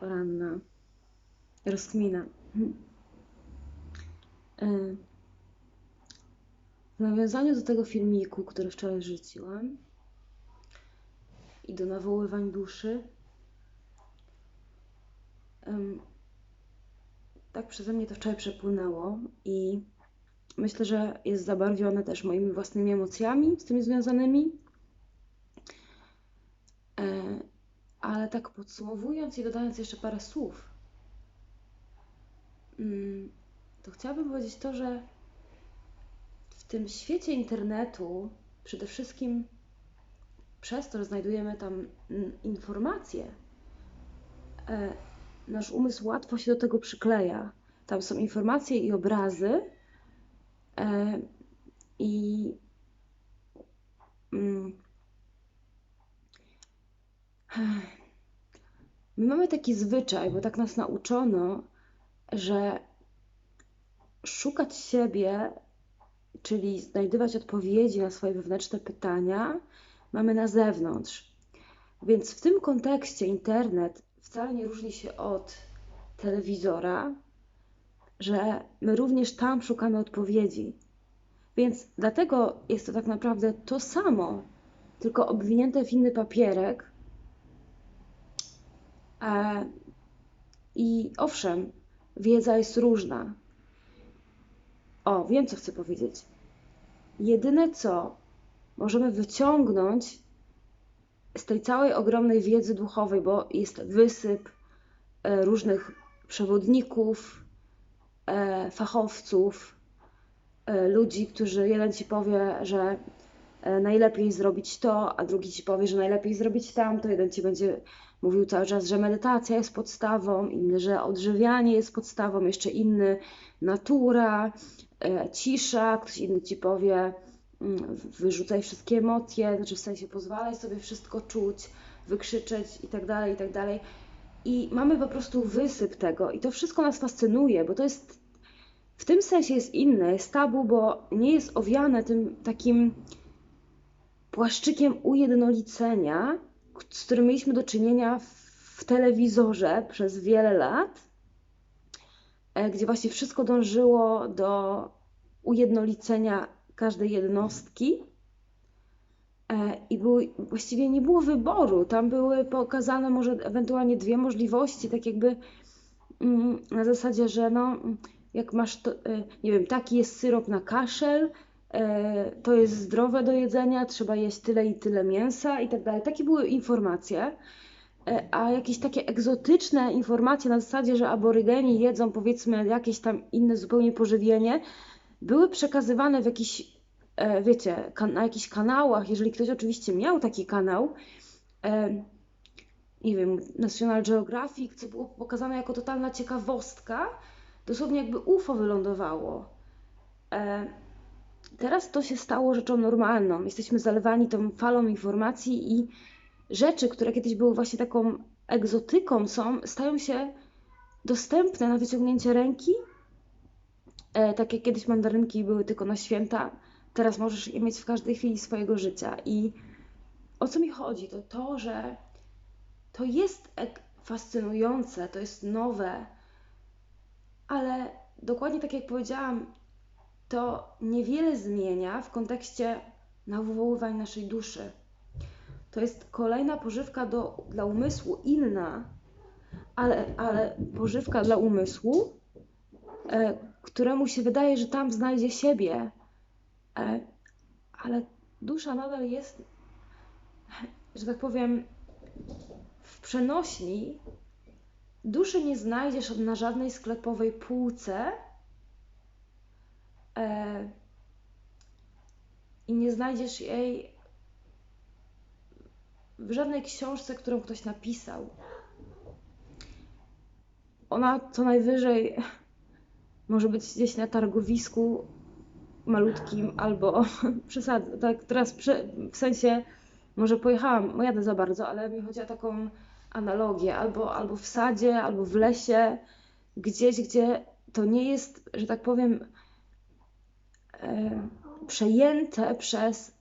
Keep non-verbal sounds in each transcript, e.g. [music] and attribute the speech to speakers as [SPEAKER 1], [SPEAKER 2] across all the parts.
[SPEAKER 1] poranna rozkmina. E, w nawiązaniu do tego filmiku, który wczoraj rzuciłam i do nawoływań duszy, tak przeze mnie to wczoraj przepłynęło i myślę, że jest zabarwione też moimi własnymi emocjami z tymi związanymi. E, ale tak podsumowując i dodając jeszcze parę słów, mm, to chciałabym powiedzieć to, że w tym świecie internetu przede wszystkim przez to, że znajdujemy tam informacje, e, nasz umysł łatwo się do tego przykleja. Tam są informacje i obrazy, e, i mm, my mamy taki zwyczaj, bo tak nas nauczono, że szukać siebie, czyli znajdywać odpowiedzi na swoje wewnętrzne pytania, mamy na zewnątrz. Więc w tym kontekście internet wcale nie różni się od telewizora, że my również tam szukamy odpowiedzi. Więc dlatego jest to tak naprawdę to samo, tylko obwinięte w inny papierek. E, I owszem, wiedza jest różna. O, wiem, co chcę powiedzieć. Jedyne co możemy wyciągnąć z tej całej ogromnej wiedzy duchowej, bo jest wysyp e, różnych przewodników, e, fachowców, ludzi, którzy jeden ci powie, że najlepiej zrobić to, a drugi ci powie, że najlepiej zrobić tamto. Jeden ci będzie mówił cały czas, że medytacja jest podstawą, inny, że odżywianie jest podstawą, jeszcze inny natura, cisza, ktoś inny ci powie, Mm, wyrzucaj wszystkie emocje, znaczy w sensie pozwalaj sobie wszystko czuć, wykrzyczeć i tak dalej, i tak dalej. I mamy po prostu wysyp tego i to wszystko nas fascynuje, bo to jest w tym sensie jest inne, jest tabu, bo nie jest owiane tym takim płaszczykiem ujednolicenia, z którym mieliśmy do czynienia w telewizorze przez wiele lat, e, gdzie właśnie wszystko dążyło do ujednolicenia każdej jednostki e, i były, właściwie nie było wyboru. Tam były pokazane może ewentualnie dwie możliwości, tak jakby mm, na zasadzie, że no, jak masz, to, e, nie wiem, taki jest syrop na kaszel, to jest zdrowe do jedzenia, trzeba jeść tyle i tyle mięsa i tak dalej. Takie były informacje. A jakieś takie egzotyczne informacje na zasadzie, że aborygeni jedzą powiedzmy jakieś tam inne zupełnie pożywienie, były przekazywane w jakiś, e, wiecie, na jakichś kanałach, jeżeli ktoś oczywiście miał taki kanał, e, nie wiem, National Geographic, co było pokazane jako totalna ciekawostka, dosłownie jakby UFO wylądowało. Teraz to się stało rzeczą normalną. Jesteśmy zalewani tą falą informacji i rzeczy, które kiedyś były właśnie taką egzotyką, są, stają się dostępne na wyciągnięcie ręki E, tak jak kiedyś mandarynki były tylko na święta, teraz możesz je mieć w każdej chwili swojego życia. I o co mi chodzi? To to, że to jest fascynujące, to jest nowe, ale dokładnie tak jak powiedziałam, to niewiele zmienia w kontekście nawoływań naszej duszy. To jest kolejna pożywka do, dla umysłu, inna, ale, ale pożywka dla umysłu, e, któremu się wydaje, że tam znajdzie siebie, e, ale dusza nadal jest, że tak powiem, w przenośni. Duszy nie znajdziesz na żadnej sklepowej półce i nie znajdziesz jej w żadnej książce, którą ktoś napisał. Ona co najwyżej może być gdzieś na targowisku malutkim albo [laughs] przesadzę, tak teraz w sensie może pojechałam, jadę za bardzo, ale mi chodzi o taką analogię, albo, albo w sadzie, albo w lesie, gdzieś, gdzie to nie jest, że tak powiem, e, przejęte przez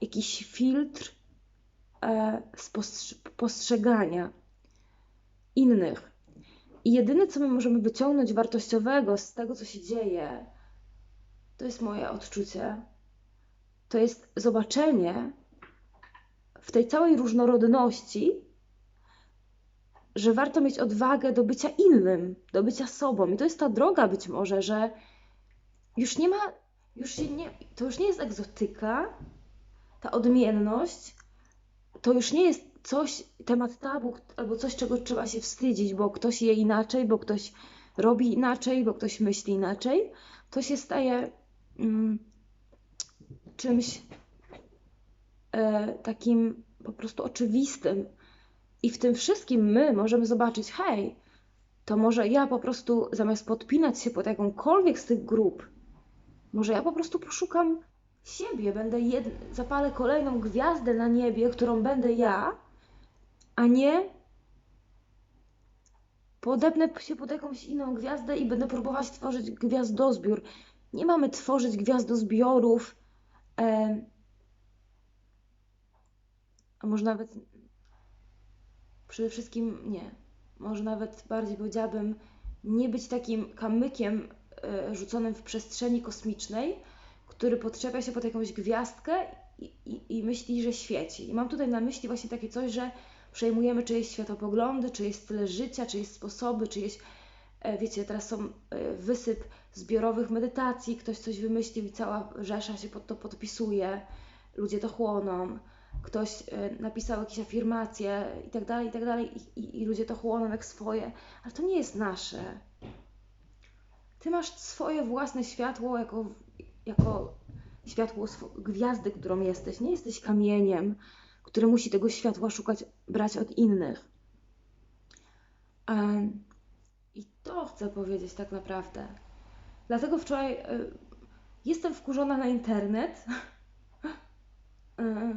[SPEAKER 1] jakiś filtr e, postrzegania. innych. I jedyne, co my możemy wyciągnąć wartościowego z tego, co się dzieje, to jest moje odczucie, to jest zobaczenie w tej całej różnorodności, że warto mieć odwagę do bycia innym, do bycia sobą. I to jest ta droga być może, że już nie ma, już się nie, to już nie jest egzotyka, ta odmienność, to już nie jest coś, temat tabu, albo coś, czego trzeba się wstydzić, bo ktoś je inaczej, bo ktoś robi inaczej, bo ktoś myśli inaczej. To się staje mm, czymś e, takim po prostu oczywistym. I w tym wszystkim my możemy zobaczyć, hej, to może ja po prostu zamiast podpinać się pod jakąkolwiek z tych grup, może ja po prostu poszukam siebie, będę jed... zapalę kolejną gwiazdę na niebie, którą będę ja, a nie podepnę się pod jakąś inną gwiazdę i będę próbować tworzyć gwiazdozbiór. Nie mamy tworzyć gwiazdozbiorów, e... a może nawet przede wszystkim nie. Może nawet bardziej powiedziałabym, nie być takim kamykiem rzuconym w przestrzeni kosmicznej, który podczepia się pod jakąś gwiazdkę i, i, i myśli, że świeci. I mam tutaj na myśli właśnie takie coś, że przejmujemy czyjeś światopoglądy, czyjeś style życia, czyjeś sposoby, czyjeś, e, wiecie, teraz są e, wysyp zbiorowych medytacji, ktoś coś wymyślił i cała rzesza się pod to podpisuje, ludzie to chłoną, ktoś napisał jakieś afirmacje i tak dalej, i tak dalej, i ludzie to chłoną jak swoje, ale to nie jest nasze. Ty masz swoje własne światło jako jako światło gwiazdy, którą jesteś. Nie jesteś kamieniem, który musi tego światła szukać, brać od innych. I to chcę powiedzieć tak naprawdę. Dlatego wczoraj y, jestem wkurzona na internet, y, [laughs]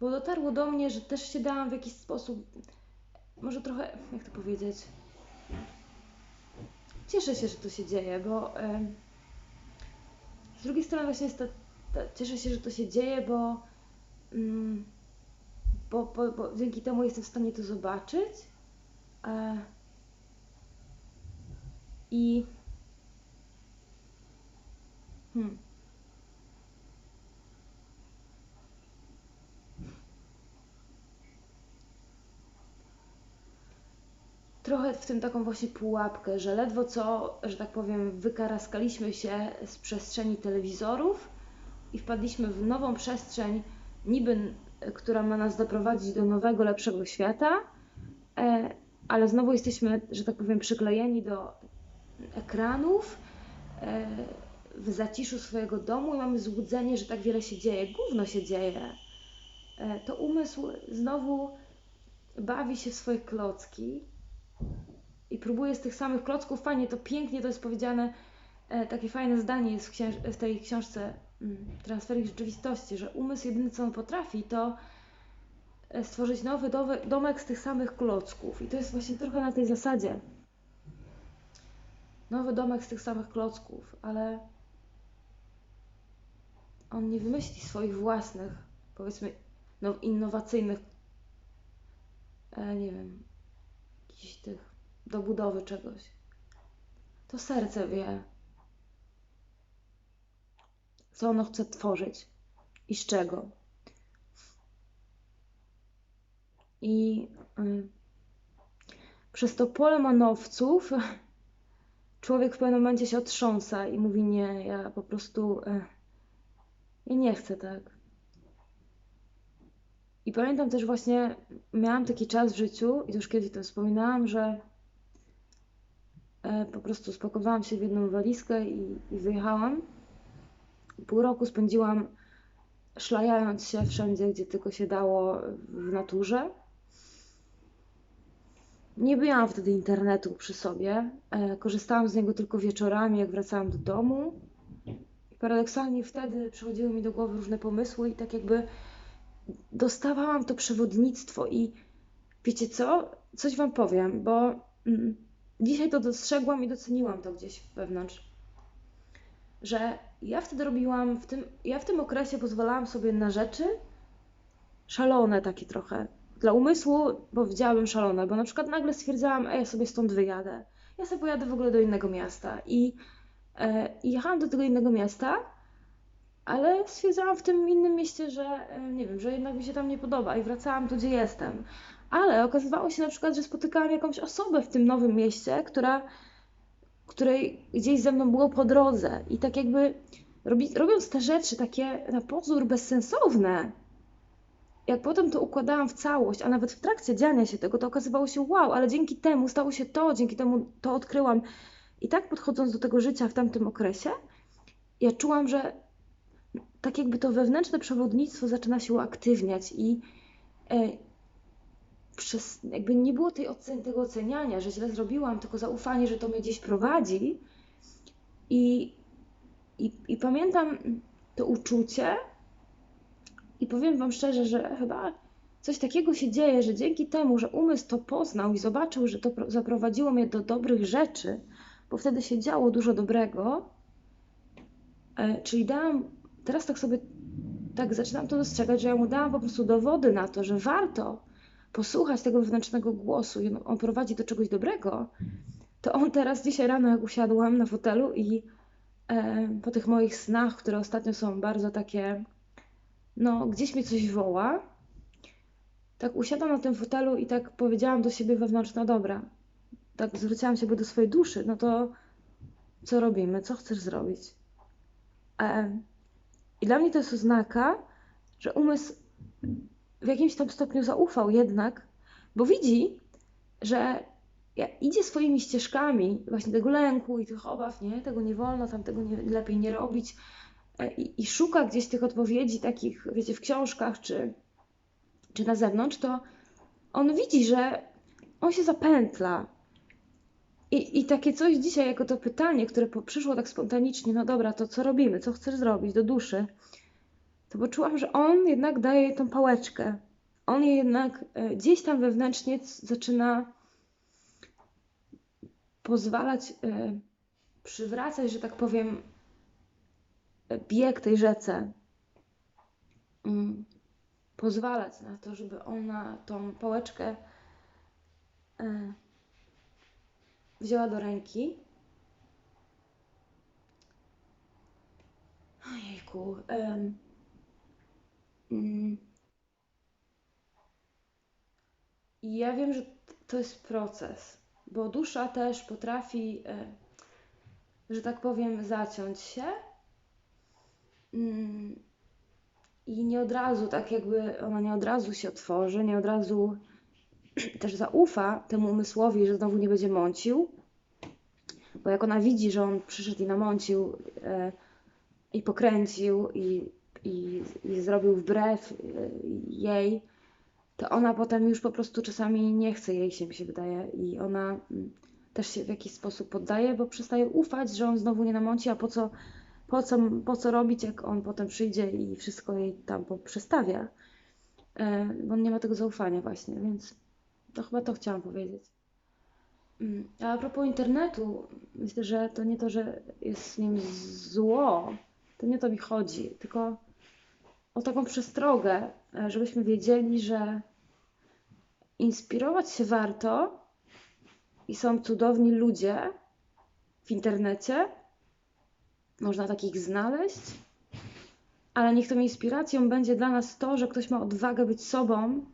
[SPEAKER 1] bo dotarło do mnie, że też się dałam w jakiś sposób, może trochę, jak to powiedzieć, cieszę się, że to się dzieje, bo z drugiej strony właśnie jest to, to, cieszę się, że to się dzieje, bo, mm, bo, bo, bo, dzięki temu jestem w stanie to zobaczyć. I hmm. Trochę w tym taką właśnie pułapkę, że ledwo co, że tak powiem, wykaraskaliśmy się z przestrzeni telewizorów i wpadliśmy w nową przestrzeń, niby, która ma nas doprowadzić do nowego, lepszego świata, e, ale znowu jesteśmy, że tak powiem, przyklejeni do ekranów e, w zaciszu swojego domu i mamy złudzenie, że tak wiele się dzieje. Gówno się dzieje. E, to umysł znowu bawi się w swoje klocki i próbuję z tych samych klocków, fajnie, to pięknie to jest powiedziane, e, takie fajne zdanie jest w, książ- w tej książce mm, Transfery Rzeczywistości, że umysł jedyny co on potrafi to e, stworzyć nowy dowe- domek z tych samych klocków i to jest właśnie trochę na tej zasadzie. Nowy domek z tych samych klocków, ale on nie wymyśli swoich własnych, powiedzmy, no, innowacyjnych, e, nie wiem, jakichś tych do budowy czegoś. To serce wie, co ono chce tworzyć i z czego. I y, przez to pole manowców [laughs] człowiek w pewnym momencie się otrząsa i mówi: Nie, ja po prostu. Y, ja nie chcę tak. I pamiętam też właśnie, miałam taki czas w życiu, i już kiedyś to wspominałam, że e, po prostu spakowałam się w jedną walizkę i, i wyjechałam. Pół roku spędziłam szlajając się wszędzie, gdzie tylko się dało w naturze. Nie miałam wtedy internetu przy sobie. E, korzystałam z niego tylko wieczorami, jak wracałam do domu. I paradoksalnie wtedy przychodziły mi do głowy różne pomysły i tak jakby dostawałam to przewodnictwo i wiecie co? Coś Wam powiem, bo mm, dzisiaj to dostrzegłam i doceniłam to gdzieś wewnątrz, że ja wtedy robiłam, w tym, ja w tym okresie pozwalałam sobie na rzeczy szalone takie trochę. dla umysłu powiedziałabym szalone, bo na przykład nagle stwierdzałam, a ja sobie stąd wyjadę. Ja sobie pojadę w ogóle do innego miasta. I, e, i jechałam do tego innego miasta, ale stwierdzałam w tym innym mieście, że e, nie wiem, że jednak mi się tam nie podoba i wracałam tu, gdzie jestem. Ale okazywało się na przykład, że spotykałam jakąś osobę w tym nowym mieście, która, której gdzieś ze mną było po drodze. I tak jakby robi, robiąc te rzeczy takie na pozór bezsensowne, jak potem to układałam w całość, a nawet w trakcie dziania się tego, to okazywało się wow, ale dzięki temu stało się to, dzięki temu to odkryłam. I tak podchodząc do tego życia w tamtym okresie, ja czułam, że tak jakby to wewnętrzne przewodnictwo zaczyna się uaktywniać i e, przez, jakby nie było tej ocen, tego oceniania, że źle zrobiłam, tylko zaufanie, że to mnie gdzieś prowadzi. I, i, i pamiętam to uczucie, i powiem Wam szczerze, że chyba coś takiego się dzieje, że dzięki temu, że umysł to poznał i zobaczył, że to zaprowadziło mnie do dobrych rzeczy, bo wtedy się działo dużo dobrego, e, czyli dałam, teraz tak sobie, tak zaczynam to dostrzegać, że ja mu dałam po prostu dowody na to, że warto posłuchać tego wewnętrznego głosu i on prowadzi do czegoś dobrego, to on teraz dzisiaj rano, jak usiadłam na fotelu i e, po tych moich snach, które ostatnio są bardzo takie no gdzieś mnie coś woła. Tak usiadłam na tym fotelu i tak powiedziałam do siebie wewnątrz, no dobra, tak zwróciłam się do swojej duszy, no to co robimy, co chcesz zrobić? E, I dla mnie to jest oznaka, że umysł w jakimś tam stopniu zaufał jednak, bo widzi, że idzie swoimi ścieżkami właśnie tego lęku i tych obaw, nie, tego nie wolno, tam tego nie, lepiej nie robić, i, i szuka gdzieś tych odpowiedzi takich, wiecie, w książkach czy, czy na zewnątrz, to on widzi, że on się zapętla. I, I takie coś dzisiaj, jako to pytanie, które przyszło tak spontanicznie, no dobra, to co robimy, co chcesz zrobić do duszy, to poczułam, że on jednak daje tą pałeczkę. On je jednak e, gdzieś tam wewnętrznie zaczyna pozwalać, e, przywracać, że tak powiem, bieg tej rzece. Mm, pozwalać na to, żeby ona tą pałeczkę e, wzięła do ręki. Ojejku. I ja wiem, że to jest proces, bo dusza też potrafi, e, że tak powiem, zaciąć się Mm. I nie od razu, tak jakby ona nie od razu się otworzy, nie od razu [clears throat] też zaufa temu umysłowi, że znowu nie będzie mącił. Bo jak ona widzi, że on przyszedł i namącił e, i pokręcił i, i, i zrobił wbrew e, jej, to ona potem już po prostu czasami nie chce jej się, mi się wydaje. I ona mm, też się w jakiś sposób poddaje, bo przestaje ufać, że on znowu nie namąci, a po co po co, po co robić, jak on potem przyjdzie i wszystko jej tam przestawia. E, bo on nie ma tego zaufania właśnie, więc to chyba to chciałam powiedzieć. Mm, a, propos internetu, myślę, że to nie to, że jest nim zło, to nie to mi chodzi, tylko o taką przestrogę, e, żebyśmy wiedzieli, że inspirować się warto i są cudowni ludzie w internecie, można takich znaleźć, ale niech tą inspiracją będzie dla nas to, że ktoś ma odwagę być sobą,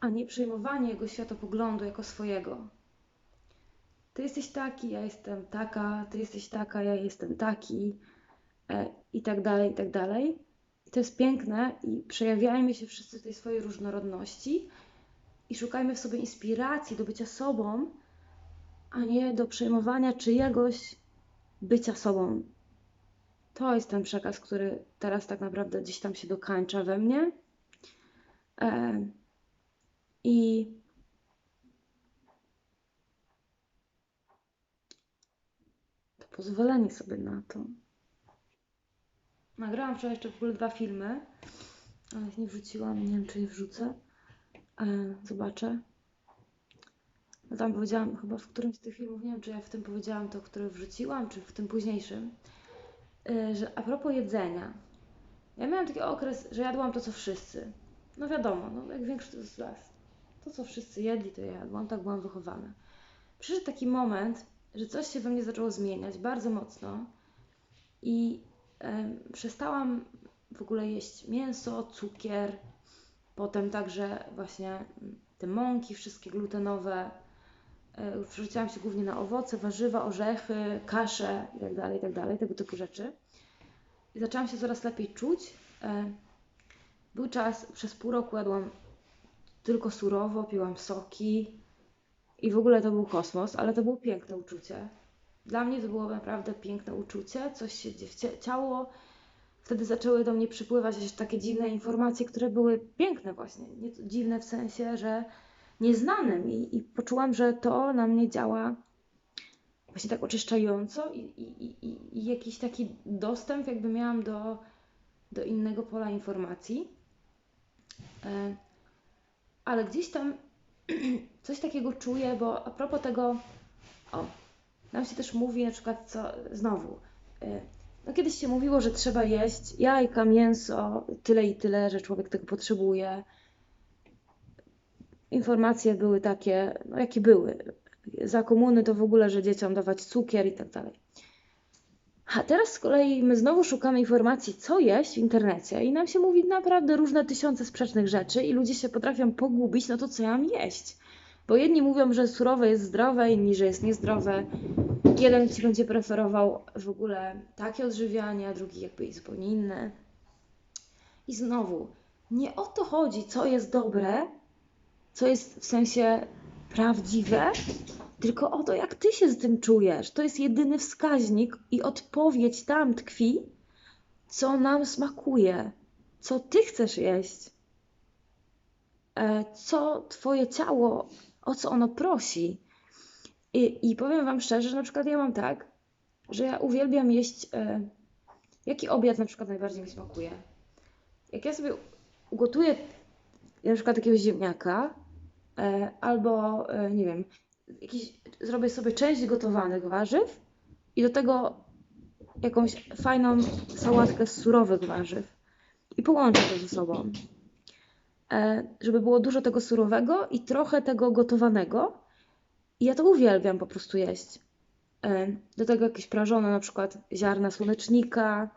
[SPEAKER 1] a nie przejmowanie jego światopoglądu jako swojego. Ty jesteś taki, ja jestem taka, ty jesteś taka, ja jestem taki, e, i tak dalej, i tak dalej. To jest piękne i przejawiajmy się wszyscy tej swojej różnorodności i szukajmy w sobie inspiracji do bycia sobą, a nie do przejmowania czyjegoś bycia sobą. To jest ten przekaz, który teraz tak naprawdę gdzieś tam się dokańcza we mnie. E, I to pozwolenie sobie na to. Nagrałam wczoraj jeszcze w ogóle dwa filmy, ale ich nie wrzuciłam. Nie wiem, czy je wrzucę. E, zobaczę. No tam powiedziałam, chyba w którymś z tych filmów, nie wiem, czy ja w tym powiedziałam to, które wrzuciłam, czy w tym późniejszym Y, że a propos jedzenia. Ja miałam taki okres, że jadłam to, co wszyscy. No wiadomo, no jak większość z nas. To, co wszyscy jedli, to ja jadłam, tak byłam wychowana. Przyszedł taki moment, że coś się we mnie zaczęło zmieniać bardzo mocno i e, przestałam w ogóle jeść mięso, cukier, potem także właśnie te mąki, wszystkie glutenowe. E, przerzuciłam się głównie na owoce, warzywa, orzechy, kasze itd., tak itd., tak tego typu rzeczy. I zaczęłam się coraz lepiej czuć. E, był czas, przez pół roku jadłam tylko surowo, piłam soki i w ogóle to był kosmos, ale to było piękne uczucie. Dla mnie to było naprawdę piękne uczucie, coś się ciało. Wtedy zaczęły do mnie przypływać jakieś takie dziwne informacje, które były piękne właśnie. Nie, dziwne w sensie, że nieznanym i, i poczułam, że to na mnie działa właśnie tak oczyszczająco i, i, i, i jakiś taki dostęp jakby miałam do, do innego pola informacji. Ale gdzieś tam [clears throat] coś takiego czuję, bo a propos tego, o, nam się też mówi na przykład, co znowu, e, no kiedyś się mówiło, że trzeba jeść jajka, mięso, tyle i tyle, że człowiek tego potrzebuje. Informacje były takie, no jakie były. Za komuny to w ogóle, że dzieciom dawać cukier i tak dalej. A teraz z kolei my znowu szukamy informacji, co jeść w internecie i nam się mówi naprawdę różne tysiące sprzecznych rzeczy i ludzie się potrafią pogubić, no to co ja mam jeść? Bo jedni mówią, że surowe jest zdrowe, inni, że jest niezdrowe. Jeden ci będzie preferował w ogóle takie odżywianie, a drugi jakby zupełnie inne. I znowu, nie o to chodzi, co jest dobre, co jest w sensie prawdziwe, tylko o to, jak ty się z tym czujesz. To jest jedyny wskaźnik i odpowiedź tam tkwi, co nam smakuje, co ty chcesz jeść, e, co twoje ciało, o co ono prosi. I, I powiem Wam szczerze, że na przykład ja mam tak, że ja uwielbiam jeść. E, jaki obiad na przykład najbardziej mi smakuje? Jak ja sobie ugotuję na przykład jakiegoś ziemniaka, e, albo nie wiem, jakiś, zrobię sobie część gotowanych warzyw i do tego jakąś fajną sałatkę z surowych warzyw i połączę to ze sobą. E, żeby było dużo tego surowego i trochę tego gotowanego. I ja to uwielbiam po prostu jeść. E, do tego jakieś prażone na przykład ziarna słonecznika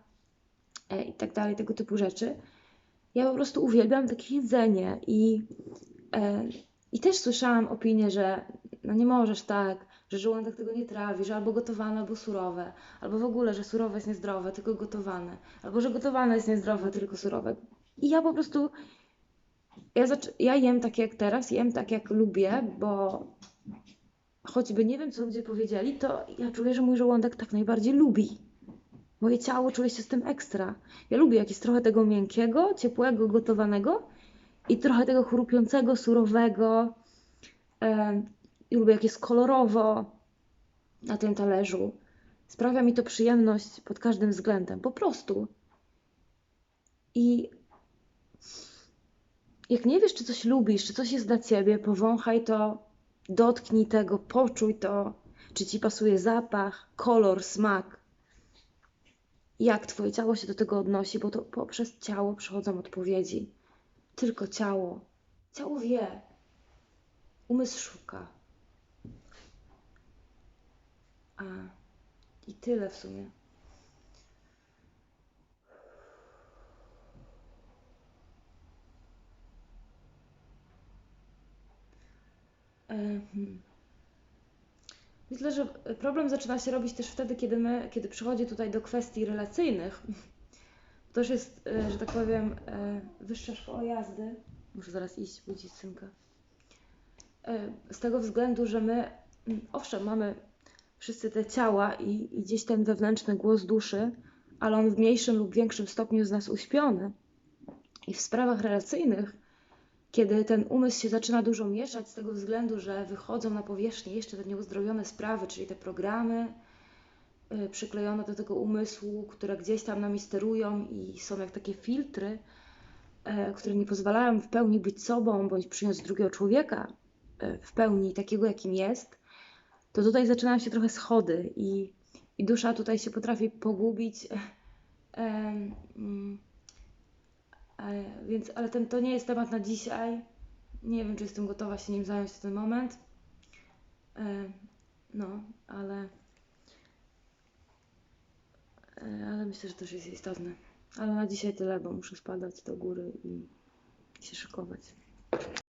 [SPEAKER 1] e, i tak dalej, tego typu rzeczy. Ja po prostu uwielbiam takie jedzenie i, i też słyszałam opinię, że no nie możesz tak, że żołądek tego nie trawi, że albo gotowane, albo surowe, albo w ogóle, że surowe jest niezdrowe, tylko gotowane, albo że gotowane jest niezdrowe, tylko surowe. I ja po prostu ja, ja jem tak jak teraz, jem tak jak lubię, bo choćby nie wiem, co ludzie powiedzieli, to ja czuję, że mój żołądek tak najbardziej lubi. Moje ciało czuje się z tym ekstra. Ja lubię jakieś trochę tego miękkiego, ciepłego, gotowanego i trochę tego chrupiącego, surowego. I lubię jak jest kolorowo na tym talerzu. Sprawia mi to przyjemność pod każdym względem, po prostu. I jak nie wiesz, czy coś lubisz, czy coś jest dla ciebie, powąchaj to, dotknij tego, poczuj to, czy ci pasuje zapach, kolor, smak. Jak twoje ciało się do tego odnosi, bo to poprzez ciało przychodzą odpowiedzi. Tylko ciało. Ciało wie. Umysł szuka. A, i tyle w sumie. E, hmm. Myślę, że problem zaczyna się robić też wtedy, kiedy, my, kiedy przychodzi tutaj do kwestii relacyjnych. To już jest, e, że tak powiem, e, wyższa szkoła jazdy. Muszę zaraz iść, budzić synka. Z tego względu, że my, mm, owszem, mamy wszyscy te ciała i, i gdzieś ten wewnętrzny głos duszy, ale on w mniejszym lub większym stopniu z nas uśpiony. I w sprawach relacyjnych kiedy ten umysł się zaczyna dużo mieszać z tego względu, że wychodzą na powierzchnię jeszcze te nieuzdrowione sprawy, czyli te programy yy, przyklejone do tego umysłu, które gdzieś tam nami sterują i są jak takie filtry, yy, które nie pozwalają w pełni być sobą bądź przyjąć drugiego człowieka yy, w pełni takiego, jakim jest, to tutaj zaczynają się trochę schody i, i dusza tutaj się potrafi pogubić. [laughs] Mm, więc, ale ten, to nie jest temat na dzisiaj, Nie wiem, czy jestem gotowa się nim zająć w ten moment. E, no, ale. e, Ale myślę, że też jest istotne. Ale na dzisiaj tyle, bo muszę spadać do góry i się szykować.